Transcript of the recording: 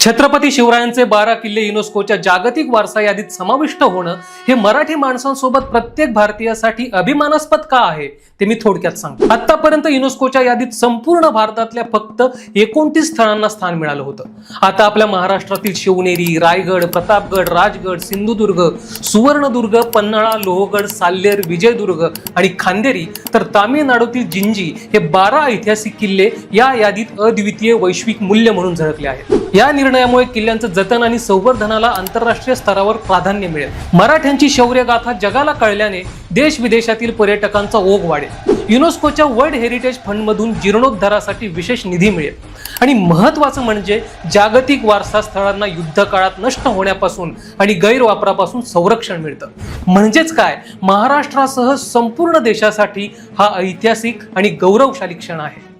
छत्रपती शिवरायांचे बारा किल्ले युनेस्कोच्या जागतिक वारसा यादीत समाविष्ट होणं हे मराठी माणसांसोबत प्रत्येक भारतीयासाठी अभिमानास्पद का आहे ते मी थोडक्यात सांगतो. आतापर्यंत युनेस्कोच्या यादीत संपूर्ण भारतातल्या फक्त एकोणतीस स्थळांना स्थान मिळालं होतं. आता आपल्या महाराष्ट्रातील शिवनेरी रायगड प्रतापगड राजगड सिंधुदुर्ग सुवर्णदुर्ग पन्हाळा लोहगड साल्लेर विजयदुर्ग आणि खांदेरी तर तामिळनाडूतील जिंजी हे बारा ऐतिहासिक किल्ले या यादीत अद्वितीय वैश्विक मूल्य म्हणून झळकले आहेत. या निर्णयामुळे किल्ल्यांचं जतन आणि संवर्धनाला आंतरराष्ट्रीय स्तरावर प्राधान्य मिळेल. मराठ्यांची शौर्यगाथा जगाला कळल्याने देश विदेशातील पर्यटकांचा ओघ वाढेल. युनेस्कोच्या वर्ल्ड हेरिटेज फंडमधून जीर्णोद्धारासाठी विशेष निधी मिळेल. आणि महत्वाचं म्हणजे जागतिक वारसा स्थळांना युद्ध काळात नष्ट होण्यापासून आणि गैरवापरापासून संरक्षण मिळतं. म्हणजेच काय? महाराष्ट्रासह संपूर्ण देशासाठी हा ऐतिहासिक आणि गौरवशाली क्षण आहे.